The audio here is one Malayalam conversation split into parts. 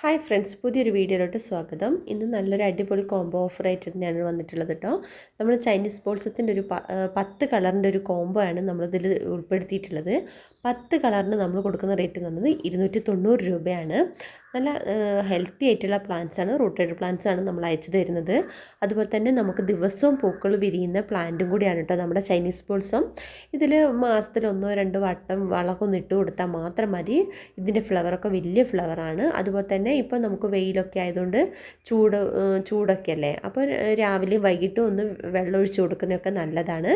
ഹായ് ഫ്രണ്ട്സ് പുതിയൊരു വീഡിയോയിലോട്ട് സ്വാഗതം. ഇന്ന് നല്ലൊരു അടിപൊളി കോംബോ ഓഫർ ആയിട്ട് തന്നെയാണ് വന്നിട്ടുള്ളത് കേട്ടോ നമ്മൾ ചൈനീസ് ബോൾസത്തിന്റെ ഒരു പത്ത് കളറിന്റെ ഒരു കോംബോ ആണ് നമ്മളിതിൽ ഉൾപ്പെടുത്തിയിട്ടുള്ളത്. പത്ത് കളറിന് നമ്മൾ കൊടുക്കുന്ന റേറ്റ് എന്ന് പറയുന്നത് ഇരുന്നൂറ്റി തൊണ്ണൂറ് രൂപയാണ്. നല്ല ഹെൽത്തി ആയിട്ടുള്ള പ്ലാന്റ്സ് ആണ് റൂട്ടഡ് പ്ലാന്റ്സ് ആണ് നമ്മൾ അയച്ചു തരുന്നത്. അതുപോലെ തന്നെ നമുക്ക് ദിവസവും പൂക്കൾ വിരിയുന്ന പ്ലാന്റും കൂടിയാണ് കേട്ടോ നമ്മുടെ ചൈനീസ് ബോൾസം ഇതിൽ മാസത്തിൽ ഒന്നോ രണ്ടോ വട്ടം വളമൊക്കെ ഒന്ന് ഇട്ട് കൊടുത്താൽ മാത്രം മതി. ഇതിന്റെ ഫ്ലവറൊക്കെ വലിയ ഫ്ലവറാണ് അതുപോലെ തന്നെ ഇപ്പോൾ നമുക്ക് വെയിലൊക്കെ ആയതുകൊണ്ട് ചൂട് ചൂടൊക്കെ അല്ലേ? അപ്പോൾ രാവിലെയും വൈകിട്ടും ഒന്ന് വെള്ളം ഒഴിച്ച് കൊടുക്കുന്നതൊക്കെ നല്ലതാണ്.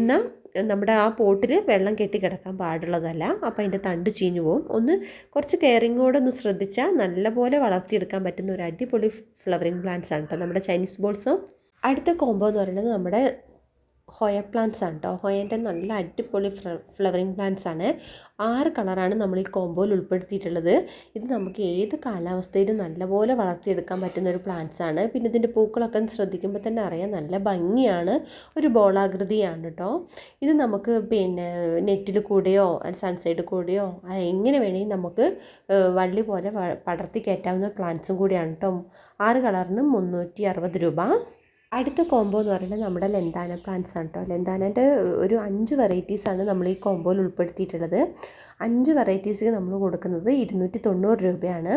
എന്നാൽ നമ്മുടെ ആ പോട്ടിൽ വെള്ളം കെട്ടി കിടക്കാൻ പാടുള്ളതല്ല. അപ്പോൾ അതിന്റെ തണ്ട് ചീഞ്ഞു പോകും ഒന്ന് കുറച്ച് കെയറിങ്ങോടെ ഒന്ന് ശ്രദ്ധിച്ചാൽ നല്ലപോലെ വളർത്തിയെടുക്കാൻ പറ്റുന്ന ഒരു അടിപൊളി ഫ്ലവറിങ് പ്ലാന്റ്സ് ആണ് കേട്ടോ നമ്മുടെ ചൈനീസ് ബോൾസും അടുത്ത കോംബോ എന്ന് പറയുന്നത് നമ്മുടെ ഹൊയ പ്ലാന്റ്സ് ആണ് കേട്ടോ ഹോയന്റെ നല്ല അടിപൊളി ഫ്ലവറിങ് പ്ലാന്റ്സ് ആണ്. ആറ് കളറാണ് നമ്മൾ ഈ കോമ്പോയിൽ ഉൾപ്പെടുത്തിയിട്ടുള്ളത്. ഇത് നമുക്ക് ഏത് കാലാവസ്ഥയിലും നല്ലപോലെ വളർത്തിയെടുക്കാൻ പറ്റുന്ന ഒരു പ്ലാന്റ്സ് ആണ്. പിന്നെ ഇതിന്റെ പൂക്കളൊക്കെ ശ്രദ്ധിക്കുമ്പോൾ തന്നെ അറിയാം നല്ല ഭംഗിയാണ്. ഒരു ബോളാകൃതിയാണ് കേട്ടോ ഇത് നമുക്ക് പിന്നെ നെറ്റിൽ കൂടെയോ സൺസൈഡ് കൂടെയോ എങ്ങനെ വേണമെങ്കിൽ നമുക്ക് വള്ളി പോലെ പടർത്തി കയറ്റാവുന്ന പ്ലാന്റ്സും കൂടിയാണ് കേട്ടോ ആറ് കളറിന് മുന്നൂറ്റി അറുപത് രൂപ. അടുത്ത കോംബോ എന്ന് പറയുന്നത് നമ്മുടെ ലെന്താന പ്ലാന്റ്സ് ആണ് കേട്ടോ ലെന്താനന്റെ ഒരു അഞ്ച് വെറൈറ്റീസാണ് നമ്മൾ ഈ കോംബോയിൽ ഉൾപ്പെടുത്തിയിട്ടുള്ളത്. അഞ്ച് വെറൈറ്റീസ് നമ്മൾ കൊടുക്കുന്നത് ഇരുന്നൂറ്റി തൊണ്ണൂറ് രൂപയാണ്.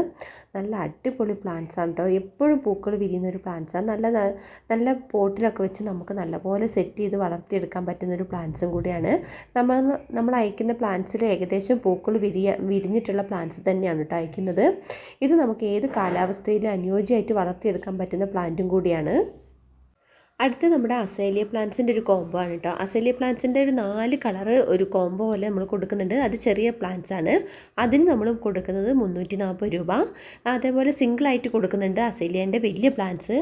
നല്ല അടിപൊളി പ്ലാന്റ്സ് ആണ് കേട്ടോ എപ്പോഴും പൂക്കൾ വിരിയുന്ന ഒരു പ്ലാന്റ്സ് ആണ്. നല്ല നല്ല പോട്ടിലൊക്കെ വെച്ച് നമുക്ക് നല്ലപോലെ സെറ്റ് ചെയ്ത് വളർത്തിയെടുക്കാൻ പറ്റുന്ന ഒരു പ്ലാന്റ്സും കൂടിയാണ്. നമ്മൾ നമ്മൾ അയക്കുന്ന പ്ലാന്റ്സിൽ ഏകദേശം പൂക്കൾ വിരിയ വിരിഞ്ഞിട്ടുള്ള പ്ലാന്റ്സ് തന്നെയാണ് കേട്ടോ അയക്കുന്നത്. ഇത് നമുക്ക് ഏത് കാലാവസ്ഥയിലും അനുയോജ്യമായിട്ട് വളർത്തിയെടുക്കാൻ പറ്റുന്ന പ്ലാന്റും കൂടിയാണ്. അടുത്ത നമ്മുടെ അസേലിയ പ്ലാന്റ്സിന്റെ ഒരു കോംബോ ആണ് കേട്ടോ അസേലിയ പ്ലാന്റ്സിന്റെ ഒരു നാല് കളറ് ഒരു കോംബോ പോലെ നമ്മൾ കൊടുക്കുന്നുണ്ട്. അത് ചെറിയ പ്ലാന്റ്സ് ആണ്. അതിന് നമ്മൾ കൊടുക്കുന്നത് മുന്നൂറ്റി നാൽപ്പത് രൂപ. അതേപോലെ സിംഗിളായിട്ട് കൊടുക്കുന്നുണ്ട് അസേലിയന്റെ വലിയ പ്ലാന്റ്സ്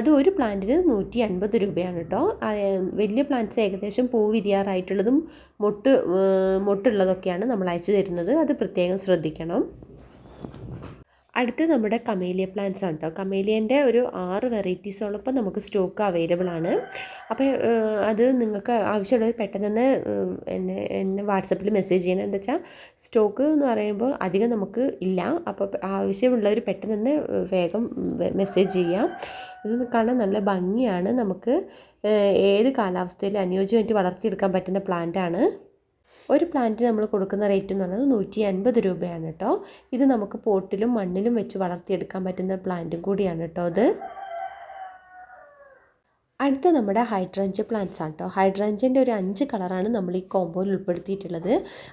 അത് ഒരു പ്ലാന്റിന് നൂറ്റി അൻപത് രൂപയാണ് കേട്ടോ വലിയ പ്ലാന്റ്സ് ഏകദേശം പൂ വിരിയാറായിട്ടുള്ളതും മൊട്ട് മൊട്ടുള്ളതൊക്കെയാണ് നമ്മൾ അയച്ചു തരുന്നത്. അത് പ്രത്യേകം ശ്രദ്ധിക്കണം. അടുത്ത് നമ്മുടെ കമേലിയ പ്ലാന്റ്സ് ആണ് കേട്ടോ കമേലിയന്റെ ഒരു ആറ് വെറൈറ്റീസോളം ഇപ്പോൾ നമുക്ക് സ്റ്റോക്ക് അവൈലബിൾ ആണ്. അപ്പോൾ അത് നിങ്ങൾക്ക് ആവശ്യമുള്ളവർ പെട്ടെന്ന് തന്നെ എന്നെ എന്നെ വാട്സപ്പിൽ മെസ്സേജ് ചെയ്യണം. എന്താ വെച്ചാൽ സ്റ്റോക്ക് എന്ന് പറയുമ്പോൾ അധികം നമുക്ക് ഇല്ല. അപ്പോൾ ആവശ്യമുള്ളവർ പെട്ടെന്ന് തന്നെ വേഗം മെസ്സേജ് ചെയ്യാം. ഇത് കാണാൻ നല്ല ഭംഗിയാണ്. നമുക്ക് ഏത് കാലാവസ്ഥയിലും അനുയോജ്യമായിട്ട് വളർത്തിയെടുക്കാൻ പറ്റുന്ന പ്ലാന്റാണ് ഒരു പ്ലാന്റിന് നമ്മൾ കൊടുക്കുന്ന റേറ്റ് എന്ന് പറയുന്നത് നൂറ്റി അൻപത് രൂപയാണ് കേട്ടോ. ഇത് നമുക്ക് പോട്ടിലും മണ്ണിലും വെച്ച് വളർത്തിയെടുക്കാൻ പറ്റുന്ന പ്ലാന്റും കൂടിയാണ് കേട്ടോ അത് അടുത്ത നമ്മുടെ ഹൈഡ്രഞ്ച് പ്ലാന്റ്സ് ആണ് കേട്ടോ ഹൈഡ്രഞ്ചിന്റെ ഒരു അഞ്ച് കളറാണ് നമ്മൾ ഈ കോമ്പോയിൽ ഉൾപ്പെടുത്തിയിട്ടുള്ളത്.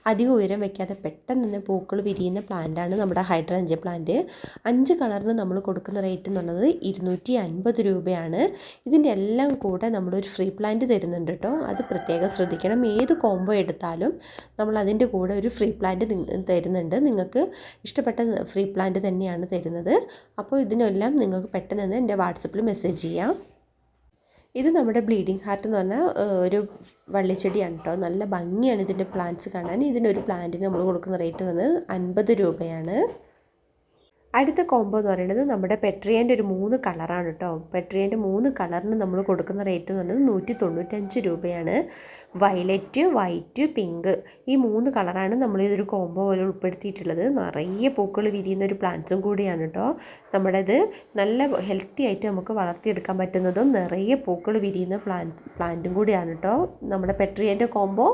അധികം ഉയരം വെക്കാതെ പെട്ടെന്ന് തന്നെ പൂക്കൾ വിരിയുന്ന പ്ലാന്റാണ് നമ്മുടെ ഹൈഡ്രഞ്ച് പ്ലാന്റ് അഞ്ച് കളറിന് നമ്മൾ കൊടുക്കുന്ന റേറ്റ് എന്ന് പറയുന്നത് ഇരുന്നൂറ്റി അൻപത് രൂപയാണ്. ഇതിന്റെ എല്ലാം കൂടെ നമ്മളൊരു ഫ്രീ പ്ലാന്റ് തരുന്നുണ്ട് കേട്ടോ. അത് പ്രത്യേകം ശ്രദ്ധിക്കണം. ഏത് കോമ്പോ എടുത്താലും നമ്മൾ അതിന്റെ കൂടെ ഒരു ഫ്രീ പ്ലാന്റ് തരുന്നുണ്ട്. നിങ്ങൾക്ക് ഇഷ്ടപ്പെട്ട ഫ്രീ പ്ലാന്റ് തന്നെയാണ് തരുന്നത്. അപ്പോൾ ഇതിനെല്ലാം നിങ്ങൾക്ക് പെട്ടെന്ന് തന്നെ എന്റെ വാട്സപ്പിൽ മെസ്സേജ് ചെയ്യാം. ഇത് നമ്മുടെ ബ്ലീഡിങ് ഹാർട്ട് എന്ന് പറഞ്ഞാൽ ഒരു വള്ളിച്ചെടിയാണ് കേട്ടോ നല്ല ഭംഗിയാണ് ഇതിന്റെ പ്ലാന്റ്സ് കാണാൻ. ഇതിനൊരു പ്ലാന്റിന് നമ്മൾ കൊടുക്കുന്ന റേറ്റ് വന്നത് അൻപത് രൂപയാണ്. അടുത്ത കോംബോ എന്ന് പറയുന്നത് നമ്മുടെ പെട്രിയന്റെ ഒരു മൂന്ന് കളറാണ് കേട്ടോ പെട്രിയന്റെ മൂന്ന് കളറിന് നമ്മൾ കൊടുക്കുന്ന റേറ്റ് എന്ന് പറയുന്നത് നൂറ്റി തൊണ്ണൂറ്റഞ്ച് രൂപയാണ്. വയലറ്റ് വൈറ്റ് പിങ്ക് ഈ മൂന്ന് കളറാണ് നമ്മൾ ഇതൊരു കോംബോ പോലെ ഉൾപ്പെടുത്തിയിട്ടുള്ളത്. നിറയെ പൂക്കൾ വിരിയുന്ന ഒരു പ്ലാന്റ്സും കൂടിയാണ് കേട്ടോ നമ്മുടെ ഇത് നല്ല ഹെൽത്തി ആയിട്ട് നമുക്ക് വളർത്തിയെടുക്കാൻ പറ്റുന്നതും നിറയെ പൂക്കൾ വിരിയുന്ന പ്ലാന്റ് പ്ലാന്റും കൂടിയാണ് കേട്ടോ നമ്മുടെ പെട്രിയന്റെ കോംബോ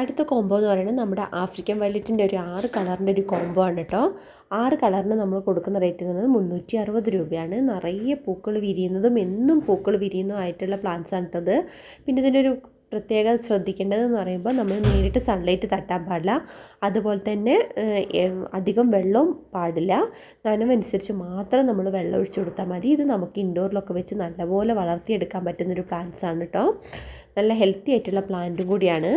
അടുത്ത കോംബോ എന്ന് പറയുന്നത് നമ്മുടെ ആഫ്രിക്കൻ വയലറ്റിന്റെ ഒരു ആറ് കളറിന്റെ ഒരു കോംബോ ആണ് കേട്ടോ. ആറ് കളറിന് നമ്മൾ കൊടുക്കുന്ന റേറ്റ് എന്ന് പറയുന്നത് മുന്നൂറ്റി അറുപത് രൂപയാണ്. നിറയെ പൂക്കൾ വിരിയുന്നതും എന്നും പൂക്കൾ വിരിയുന്നതും ആയിട്ടുള്ള പ്ലാന്റ്സ് ആണ് കേട്ടോ പിന്നെ ഇതിന്റെ ഒരു പ്രത്യേകം ശ്രദ്ധിക്കേണ്ടതെന്ന് പറയുമ്പോൾ നമ്മൾ നേരിട്ട് സൺലൈറ്റ് തട്ടാൻ പാടില്ല. അതുപോലെ തന്നെ അധികം വെള്ളവും പാടില്ല. നനവനുസരിച്ച് മാത്രം നമ്മൾ വെള്ളം ഒഴിച്ചു കൊടുത്താൽ മതി. ഇത് നമുക്ക് ഇൻഡോറിലൊക്കെ വെച്ച് നല്ലപോലെ വളർത്തിയെടുക്കാൻ പറ്റുന്നൊരു ആണ് കേട്ടോ. നല്ല ഹെൽത്തി ആയിട്ടുള്ള പ്ലാന്റും കൂടിയാണ്.